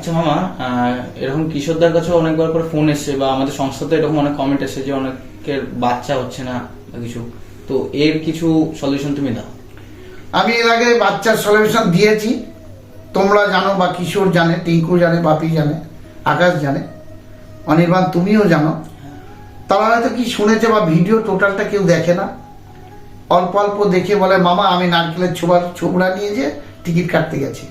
আচ্ছা মামা এরকম কিশোরদার কাছে অনেকবার করে ফোন এসছে বা আমাদের সংস্থাতে এরকম অনেক কমেন্ট এসছে যে অনেকের বাচ্চা হচ্ছে না কিছু। তো এর কিছু সলিউশন তুমি দাও। আমি এর আগে বাচ্চার সলিউশন দিয়েছি। তোমরা জানো বা কিশোর জানে, টিঙ্কু জানে, বাপি জানে, আকাশ জানে, অনির্বাণ তুমিও জানো। তারা হয়তো কি শুনেছে বা ভিডিও টোটালটা কেউ দেখে না। অল্প অল্প দেখে বলে, মামা, আমি নারকেলের ছোবার, ছোবড়া নিয়ে যে টিকিট কাটতে গেছি।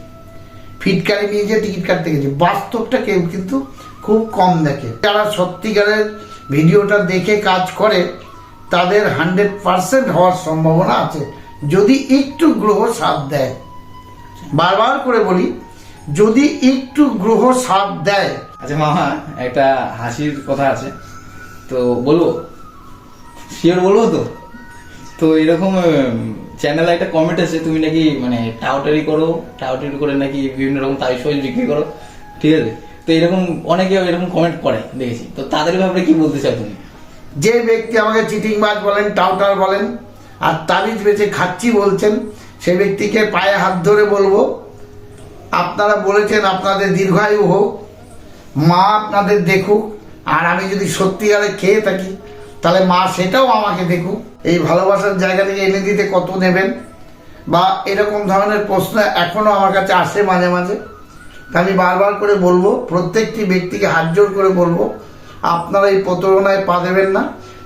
ফিটকারি নিয়ে যে টিকিট কাটতে গেছি। বাস্তবটা কেউ কিন্তু খুব কম দেখে। যারা সত্যিকারের ভিডিওটা দেখে কাজ করে, তাদের হান্ড্রেড পার্সেন্ট হওয়ার সম্ভাবনা আছে। যদি একটু গ্রহ সাথ দেয়, বারবার করে বলি, যদি একটু গ্রহ সাথ দেয়। আচ্ছা মামা, একটা হাসির কথা আছে। তো বলব? শিওর বলব তো? তো এরকম চ্যানেলে একটা কমেন্ট আছে তুমি নাকি মানে টাউটারি করো, টাউটারি করে নাকি বিভিন্ন রকম তাবিজ ফাইজ বিক্রি করো, ঠিক আছে? তো এরকম অনেকে এরকম কমেন্ট করে, দেখেছি। তো তাদের ব্যাপারে কি বলতে চাও তুমি? যে ব্যক্তি আমাকে চিটিং বাজ বলেন, টাউটার বলেন, আর তাবিজ বেঁচে খাচ্ছি বলছেন, সে ব্যক্তিকে পায়ে হাত ধরে বলব, আপনারা বলেছেন আপনাদের দীর্ঘায়ু হোক, মা আপনাদের দেখুক, আর আমি যদি সত্যিকারে খেয়ে থাকি তাহলে মা সেটাও আমাকে দেখুক। এই ভালোবাসার জায়গা থেকে এনে দিতে কত নেবেন? বা এরকম ধরনের প্রশ্ন এখনও আমার কাছে আসে মাঝে মাঝে। আমি বারবার করে বলব, প্রত্যেকটি ব্যক্তিকে হাত জোর করে বলব, আপনারা এই প্রতারণায় পা দেবেন না।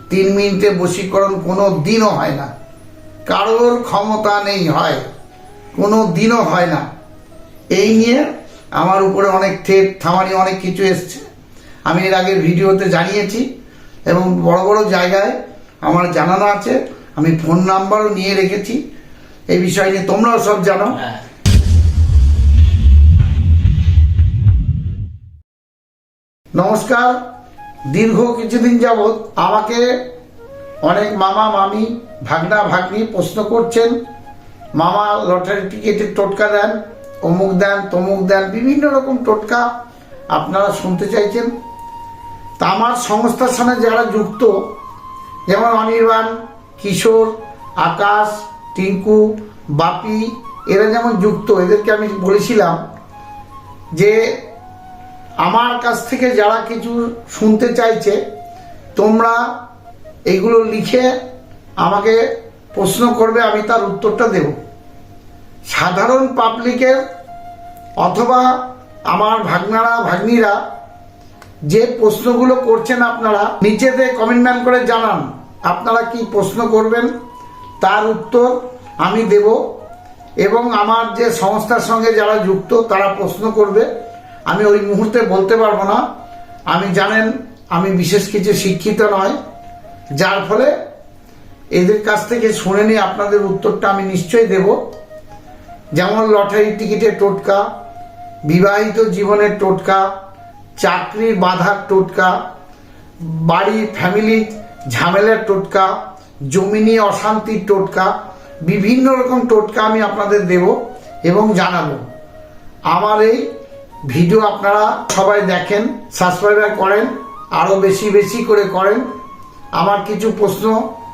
তিন মিনিটে বশীকরণ কোনো দিনও হয় না। কারোর ক্ষমতা নেই হয়, কোনো দিনও হয় না। এই নিয়ে আমার উপরে অনেক ঠেট থামানি অনেক কিছু এসছে। আমি এর আগের ভিডিওতে জানিয়েছি এবং বড় বড় জায়গায় আমার জানানো আছে আমি ফোন নাম্বারও নিয়ে রেখেছি। এই বিষয় নিয়ে তোমরাও সব জানো। হ্যাঁ। নমস্কার। দীর্ঘ কিছুদিন যাবৎ আমাকে অনেক মামা মামি ভাগনা ভাগ্নি প্রশ্ন করছেন। মামা লটারি টিকিটের টোটকা দেন অমুক দেন তমুক দেন বিভিন্ন রকম টোটকা আপনারা শুনতে চাইছেন। তা আমার সংস্থার সঙ্গে যারা যুক্ত, যেমন অনির্বাণ, কিশোর, আকাশ, টিঙ্কু, বাপি, এরা যেমন যুক্ত, এদেরকে আমি বলেছিলাম যে আমার কাছ থেকে যারা কিছু শুনতে চাইছে, তোমরা এইগুলো লিখে আমাকে প্রশ্ন করবে, আমি তার উত্তরটা দেব। সাধারণ পাবলিকের অথবা আমার ভাগনারা, ভাগ্নিরা যে প্রশ্নগুলো করছেন আপনারা নিচেতে কমেন্টম্যান করে জানান। আপনারা কি প্রশ্ন করবেন? তার উত্তর আমি দেব এবং আমার যে সংস্থার সঙ্গে যারা যুক্ত, তারা প্রশ্ন করবে। আমি ওই মুহূর্তে বলতে পারব না। আমি জানেন, আমি বিশেষ কিছু শিক্ষিত নয়। যার ফলে এদের কাছ থেকে শুনে নিয়ে আপনাদের উত্তরটা আমি নিশ্চয়ই দেব। যেমন লটারি টিকিটের টোটকা, বিবাহিত জীবনের টোটকা চাকরির বাধার টোটকা, বাড়ি ফ্যামিলি ঝামেলার টোটকা, জমি নিয়ে অশান্তির টোটকা, বিভিন্ন রকম টোটকা আমি আপনাদের দেব এবং জানাব। আমার এই ভিডিও আপনারা সবাই দেখেন সাবস্ক্রাইব করেন আরও বেশি বেশি করে করেন। আমার কিছু প্রশ্ন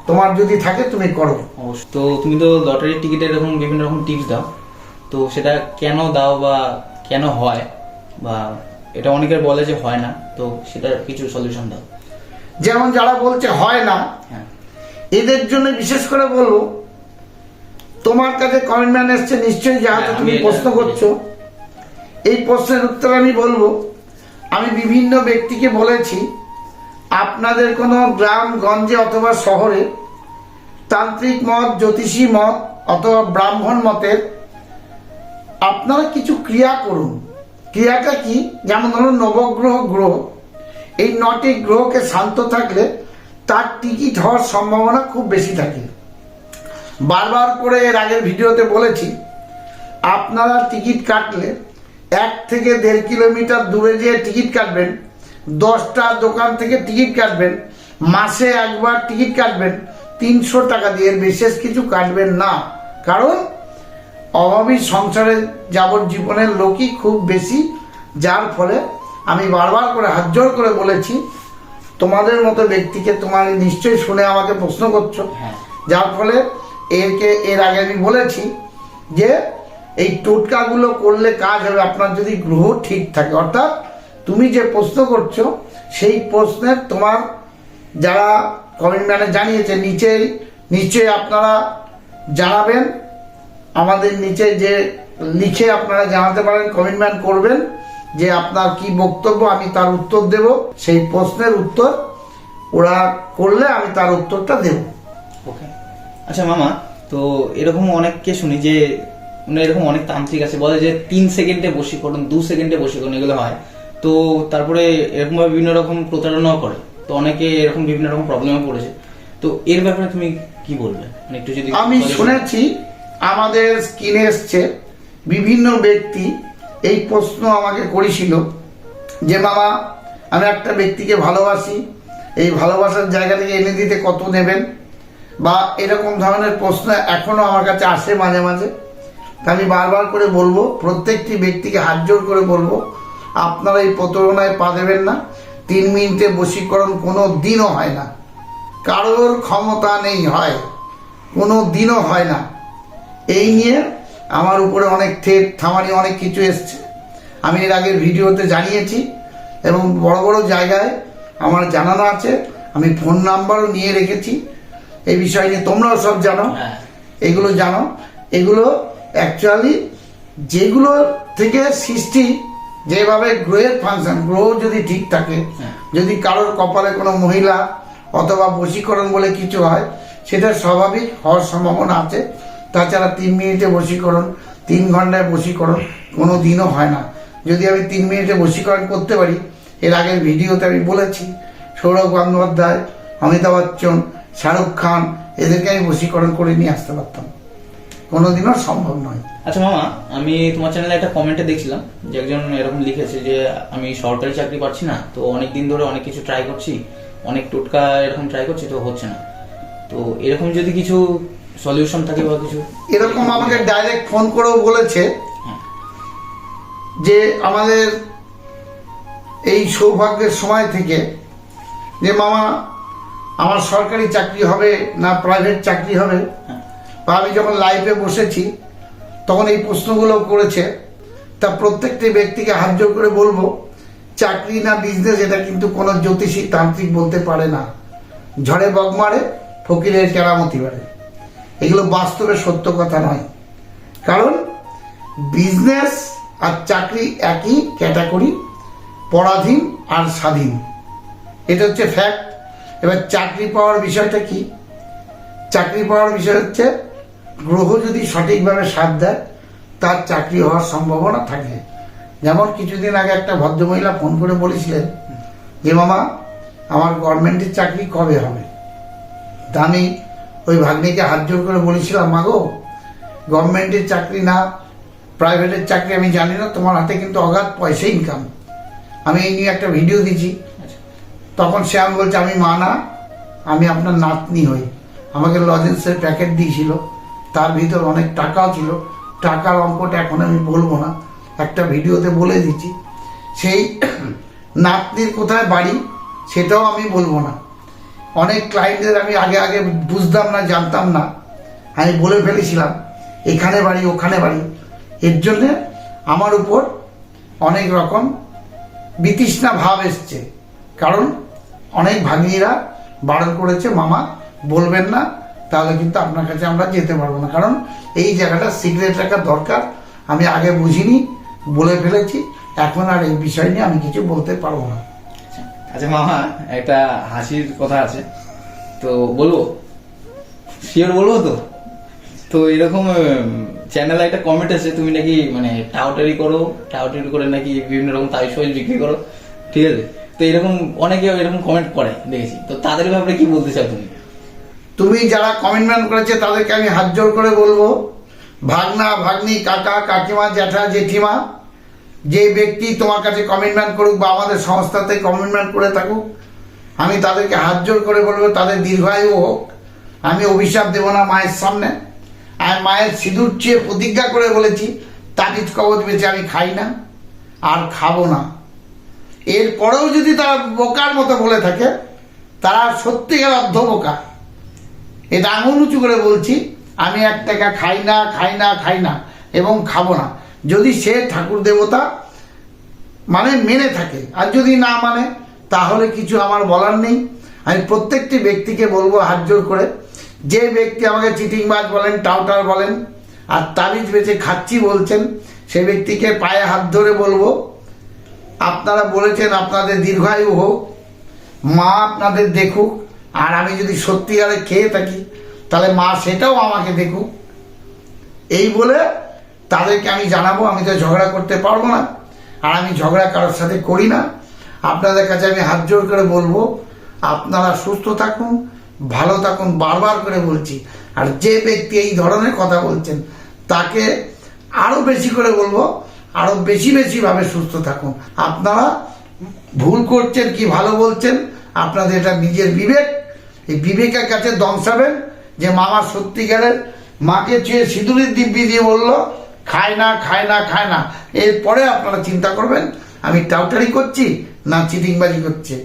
তোমার যদি থাকে তুমি করো। তো তুমি তো লটারি টিকিটের এরকম বিভিন্ন রকম টিপস দাও। তো সেটা কেন দাও বা কেন হয় বা এটা অনেকের বলে যে হয় না তো সেটার কিছু সলিউশন দাও। যেমন যারা বলছে হয় না হ্যাঁ। এদের জন্য বিশেষ করে বলব তোমার কাছে কমেন্টম্যান এসছে নিশ্চয়ই যাহাতে হ্যাঁ, তুমি প্রশ্ন করছ। এই প্রশ্নের উত্তর আমি বলব আমি বিভিন্ন ব্যক্তিকে বলেছি আপনাদের কোনো গ্রাম গঞ্জে অথবা শহরে তান্ত্রিক মত জ্যোতিষী মত অথবা ব্রাহ্মণ মতের আপনারা কিছু ক্রিয়া করুন। ক্রিয়াটা কি? যেমন ধরুন নবগ্রহ গ্রহ। এই নটি গ্রহকে শান্ত থাকলে তার টিকিট হওয়ার সম্ভাবনা খুব বেশি থাকে। বারবার করে এর আগের ভিডিওতে বলেছি, আপনারা টিকিট কাটলে এক থেকে দেড় কিলোমিটার দূরে যেয়ে টিকিট কাটবেন, দশটা দোকান থেকে টিকিট কাটবেন, মাসে একবার টিকিট কাটবেন, তিনশো টাকা দিয়ে। বিশেষ কিছু কাটবেন না। কারণ অভাবী সংসারে যাবজ্জীবনের লোকই খুব বেশি যার ফলে আমি বারবার করে হাত জোর করে বলেছি তোমাদের মতো ব্যক্তিকে তোমার নিশ্চয়ই শুনে আমাকে প্রশ্ন করছ। হ্যাঁ। যার ফলে এরকে এর আগে আমি বলেছি যে এই টোটকাগুলো করলে কাজ হবে আপনার যদি গ্রহ ঠিক থাকে। অর্থাৎ তুমি যে প্রশ্ন করছ সেই প্রশ্নের তোমার যারা কমেন্ট জানিয়েছে নিচেই নিশ্চয়ই আপনারা জানাবেন। আমাদের নিচে যে লিখে আপনারা জানাতে পারেন কমেন্টম্যান করবেন যে আপনার কি বক্তব্য আমি তার উত্তর দেব। সেই প্রশ্নের উত্তর ওরা করলে আমি তার উত্তরটা দেব। ওকে। আচ্ছা মামা তো এরকম অনেককে শুনি যে মানে এরকম অনেক তান্ত্রিক আছে বলে যে তিন সেকেন্ডে বশীকরণ দু সেকেন্ডে বশীকরণ এগুলো হয়। তো তারপরে এরকমভাবে বিভিন্ন রকম প্রতারণাও করে। তো অনেকে এরকম বিভিন্ন রকম প্রবলেমে পড়েছে। তো এর ব্যাপারে তুমি কি বলবে? মানে একটু যদি আমি শুনেছি আমাদের স্কিনে এসছে, বিভিন্ন ব্যক্তি এই প্রশ্ন আমাকে করেছিল যে বাবা আমি একটা ব্যক্তিকে ভালোবাসি, এই ভালোবাসার জায়গা থেকে এনে দিতে কত নেবেন? বা এরকম ধরনের প্রশ্ন এখনও আমার কাছে আসে মাঝে মাঝে। আমি বারবার করে বলব, প্রত্যেকটি ব্যক্তিকে হাত জোর করে বলব, আপনারা এই প্রতারণায় পা দেবেন না, তিন মিনিটে বশীকরণ কোনো দিনও হয় না। কারোর ক্ষমতা নেই, হয়। কোনো দিনও হয় না। এই নিয়ে আমার উপরে অনেক থেট থামানি অনেক কিছু এসছে। আমি এর আগের ভিডিওতে জানিয়েছি এবং বড় বড় জায়গায় আমার জানানো আছে। আমি ফোন নাম্বারও নিয়ে রেখেছি। এই বিষয় নিয়ে তোমরাও সব জানো। হ্যাঁ। এগুলো জানো। এগুলো অ্যাকচুয়ালি যেগুলো থেকে সৃষ্টি যেভাবে গ্রহের ফাংশন গ্রহ যদি ঠিক থাকে হ্যাঁ। যদি কারোর কপালে কোনো মহিলা অথবা বশীকরণ বলে কিছু হয় সেটা স্বাভাবিক হওয়ার সম্ভাবনা আছে। তাছাড়া তিন মিনিটে বশীকরণ, তিন ঘন্টায় বশীকরণ কোনো দিনও হয় না। যদি আমি তিন মিনিটে বশীকরণ করতে পারি, এর আগের ভিডিওতে আমি বলেছি, সৌরভ গঙ্গোপাধ্যায়, অমিতাভ বচ্চন, শাহরুখ খান, এদেরকে আমি বশীকরণ করে নিয়ে আসতে পারতাম। কোনোদিনও সম্ভব নয়। আচ্ছা মামা, আমি তোমার চ্যানেলে একটা কমেন্টে দেখছিলাম, যে একজন এরকম লিখেছে যে, আমি সরকারি চাকরি পাচ্ছি না, তো অনেক দিন ধরে অনেক কিছু ট্রাই করছি, অনেক টোটকা এরকম ট্রাই করছি, তো হচ্ছে না। তো এরকম যদি কিছু সলিউশন থাকে বা কিছু এরকম আমাকে ডাইরেক্ট ফোন করেও বলেছে। যে আমাদের এই সৌভাগ্যের সময় থেকে যে, মামা, আমার সরকারি চাকরি হবে না প্রাইভেট চাকরি হবে। বা আমি যখন লাইফে বসেছি, তখন এই প্রশ্নগুলো করেছে তা প্রত্যেকটি ব্যক্তিকে হাত জোর করে বলব, চাকরি না বিজনেস এটা কিন্তু কোনো জ্যোতিষী তান্ত্রিক বলতে পারে না ঝড়ে বগ মারে, ফকিরের কেরামতি বাড়ে এগুলো বাস্তবে সত্য কথা নয়। কারণ বিজনেস আর চাকরি একই ক্যাটাগরি পরাধীন আর স্বাধীন। এটা হচ্ছে ফ্যাক্ট এবার চাকরি পাওয়ার বিষয়টা কি? চাকরি পাওয়ার বিষয় হচ্ছে, গ্রহ যদি সঠিকভাবে সাথ দেয়, তার চাকরি হওয়ার সম্ভাবনা থাকে। যেমন কিছুদিন আগে একটা ভদ্রমহিলা ফোন করে বলেছিলেন যে, মামা, আমার গভর্নমেন্টের চাকরি কবে হবে? তা আমি ওই ভাগ্নিকে হাত জোর করে বলেছিলাম মাগো গভর্নমেন্টের চাকরি না প্রাইভেটের চাকরি আমি জানি না তোমার হাতে কিন্তু অগাধ পয়সা ইনকাম আমি এই নিয়ে একটা ভিডিও দিয়েছি। আচ্ছা। তখন সে আমি বলছে আমি মা না আমি আপনার নাতনি হই। আমাকে লজেন্সের প্যাকেট দিয়েছিল। তার ভিতর অনেক টাকাও ছিল। টাকার অঙ্কটা এখন আমি বলব না। একটা ভিডিওতে বলে দিচ্ছি। সেই নাতনির কোথায় বাড়ি সেটাও আমি বলব না। অনেক ক্লায়েন্টদের আমি আগে আগে বুঝতাম না, জানতাম না। আমি বলে ফেলেছিলাম, এখানে বাড়ি, ওখানে বাড়ি। এর জন্যে আমার উপর অনেক রকম বিতৃষ্ণা ভাব এসছে। কারণ অনেক ভাগ্নিরা বারণ করেছে, মামা, বলবেন না, তাহলে কিন্তু আপনার কাছে আমরা যেতে পারব না। কারণ এই জায়গাটা সিক্রেট রাখা দরকার, আমি আগে বুঝিনি, বলে ফেলেছি। এখন আর এই বিষয় নিয়ে আমি কিছু বলতে পারব না। আচ্ছা। মামা, একটা হাসির কথা আছে। তো বলব? শিওর বলব তো? তো এরকম চ্যানেলে একটা কমেন্ট আছে তুমি নাকি মানে টাউটারি করো, টাউটারি করে নাকি বিভিন্ন রকম তাবিজ ফাবিজ বিক্রি করো, ঠিক আছে? তো এরকম অনেকে এরকম কমেন্ট করে, দেখেছি। তো তাদের ব্যাপারে কি বলতে চাও তুমি? তুমি যারা কমেন্টমেন্ট করেছে, তাদেরকে আমি হাত জোর করে বলব, ভাগনা, ভাগ্নি, কাকা, কাকিমা, জ্যাঠা, জেঠিমা যে ব্যক্তি তোমার কাছে কমিটমেন্ট করুক বা আমাদের সংস্থাতে কমিটমেন্ট করে থাকুক, আমি তাদেরকে হাত জোর করে বলব, তাদের দীর্ঘায়ু হোক। আমি অভিশাপ দেব না মায়ের সামনে। আর মায়ের সিঁদুর চেয়ে প্রতিজ্ঞা করে বলেছি, তাবিজ কবচ বেঁচে আমি খাই না, আর খাব না। এরপরেও যদি তারা বোকার মতো বলে থাকে, তারা সত্যিকার অর্ধ বোকা। এটা আঙুল উঁচু করে বলছি, আমি এক টাকা খাই না খাই না খাই না, এবং খাব না। যদি সে ঠাকুর দেবতা মানে মেনে থাকে, আর যদি না মানে তাহলে কিছু আমার বলার নেই। আমি প্রত্যেকটি ব্যক্তিকে বলব হাত জোর করে। যে ব্যক্তি আমাকে চিটিংবাজ বলেন, টাউটার বলেন, আর তাবিজ বেচে খাচ্ছি বলছেন, সে ব্যক্তিকে পায়ে হাত ধরে বলব, আপনারা বলেছেন আপনাদের দীর্ঘায়ু হোক, মা আপনাদের দেখুক, আর আমি যদি সত্যিকারে খেয়ে থাকি, তাহলে মা সেটাও আমাকে দেখুক। এই বলে তাদেরকে আমি জানাব, আমি তো ঝগড়া করতে পারব না, আর আমি ঝগড়া কারোর সাথে করি না। আপনাদের কাছে আমি হাত জোর করে বলব, আপনারা সুস্থ থাকুন, ভালো থাকুন, বারবার করে বলছি। আর যে ব্যক্তি এই ধরনের কথা বলছেন, তাকে আরও বেশি করে বলব, আরও বেশি বেশি ভাবে সুস্থ থাকুন। আপনারা ভুল করছেন কি ভালো বলছেন, আপনাদের এটা নিজের বিবেক। এই বিবেকের কাছে দংশাবেন যে মামা সত্যিকারের মাকে ছুঁয়ে সিঁদুরের দিব্যি দিয়ে বলল খায় না খায় না খায় না। এরপরে আপনারা চিন্তা করবেন আমি টাউটারি করছি না চিটিংবাজি করছে।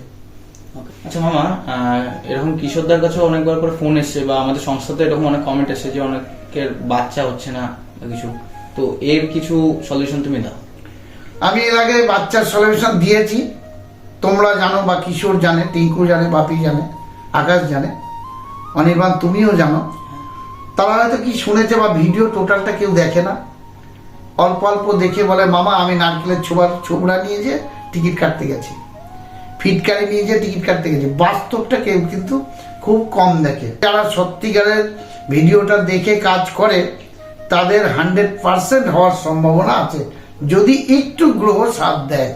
আচ্ছা মামা এরকম কিশোরদার কাছে অনেকবার করে ফোন এসছে বা আমাদের সংস্থাতে এরকম অনেক কমেন্ট এসছে যে অনেকের বাচ্চা হচ্ছে না বা কিছু। তো এর কিছু সলিউশন তুমি দাও। আমি এর আগে বাচ্চার সলিউশন দিয়েছি। তোমরা জানো বা কিশোর জানে টিঙ্কু জানে বাপি জানে আকাশ জানে অনির্বাণ তুমিও জানো। তারা হয়তো কি শুনেছে বা ভিডিও টোটালটা কেউ দেখে না। অল্প অল্প দেখে বলে, মামা, আমি নারকেলের ছোবার, ছোবড়া নিয়ে যে টিকিট কাটতে গেছি। ফিটকারি নিয়ে যে টিকিট কাটতে গেছি। বাস্তবটা কেউ কিন্তু খুব কম দেখে। যারা সত্যিকারের ভিডিওটা দেখে কাজ করে, তাদের হান্ড্রেড পার্সেন্ট হওয়ার সম্ভাবনা আছে। যদি একটু গ্রহ সাথ দেয়,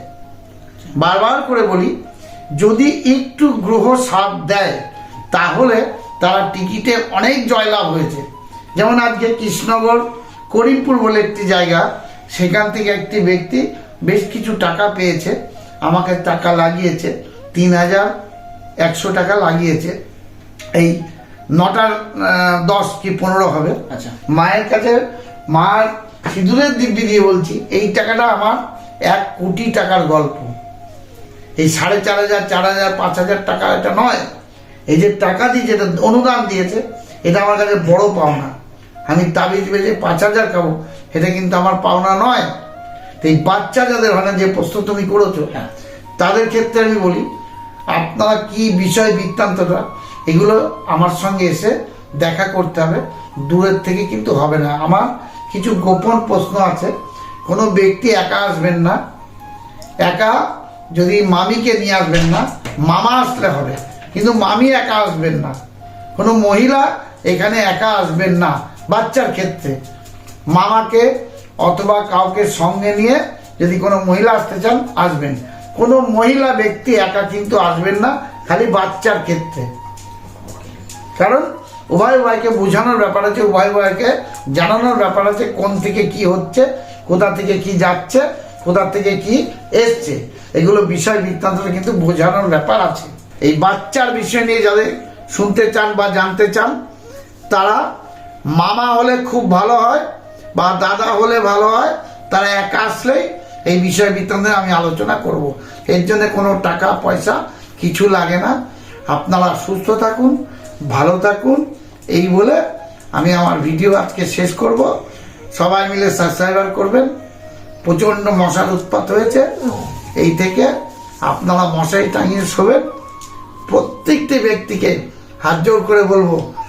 বারবার করে বলি, যদি একটু গ্রহ সাথ দেয়, তাহলে তারা টিকিটে অনেক জয়লাভ হয়েছে। যেমন আজকে কৃষ্ণগড় করিমপুর বলে একটি জায়গা সেখান থেকে একটি ব্যক্তি বেশ কিছু টাকা পেয়েছে আমাকে টাকা লাগিয়েছে তিন হাজার একশো টাকা লাগিয়েছে। এই নটার দশ কি পনেরো হবে। আচ্ছা। মায়ের কাছে মার সিঁদুরের দিব্যি দিয়ে বলছি এই টাকাটা আমার এক কোটি টাকার গল্প। এই সাড়ে চার হাজার চার হাজার পাঁচ হাজার টাকা এটা নয়। এই যে টাকা দিয়ে যেটা অনুদান দিয়েছে এটা আমার কাছে বড় পাওনা। আমি তাবিজ বেজে পাঁচ হাজার খাব। এটা কিন্তু আমার পাওনা নয়। তো এই বাচ্চা যাদের হয় না যে প্রশ্ন তুমি করেছ হ্যাঁ। তাদের ক্ষেত্রে আমি বলি আপনারা কি বিষয় বৃত্তান্তটা এগুলো আমার সঙ্গে এসে দেখা করতে হবে। দূরের থেকে কিন্তু হবে না। আমার কিছু গোপন প্রশ্ন আছে। কোনো ব্যক্তি একা আসবেন না। একা যদি মামিকে নিয়ে আসবেন না মামা আসলে হবে। কিন্তু মামি একা আসবেন না। কোনো মহিলা এখানে একা আসবেন না। বাচ্চার ক্ষেত্রে। মামাকে অথবা কাউকে সঙ্গে নিয়ে যদি কোনো মহিলা আসতে চান, আসবেন। কোনো মহিলা ব্যক্তি একা কিন্তু আসবেন না, খালি বাচ্চার ক্ষেত্রে। কারণ উভয় উভয়কে বোঝানোর ব্যাপার আছে, উভয় উভয়কে জানানোর ব্যাপার আছে, কোন থেকে কি হচ্ছে, কোথা থেকে কি যাচ্ছে, কোথা থেকে কি এসছে। এগুলো বিষয় বৃত্তান্তটা কিন্তু বোঝানোর ব্যাপার আছে। এই বাচ্চার বিষয় নিয়ে যাদের শুনতে চান বা জানতে চান, তারা মামা হলে খুব ভালো হয় বা দাদা হলে ভালো হয়, তারা একা আসলেই এই বিষয় বৃত্তান্তে আমি আলোচনা করব। এর জন্য কোনো টাকা, পয়সা কিছু লাগে না। আপনারা সুস্থ থাকুন, ভালো থাকুন। এই বলে আমি আমার ভিডিও আজকে শেষ করব। সবাই মিলে সাবস্ক্রাইবার করবেন। প্রচণ্ড মশার উৎপাত হয়েছে। এই থেকে আপনারা মশারি টাঙিয়ে শোবেন। প্রত্যেকটি ব্যক্তিকে হাত জোর করে বলব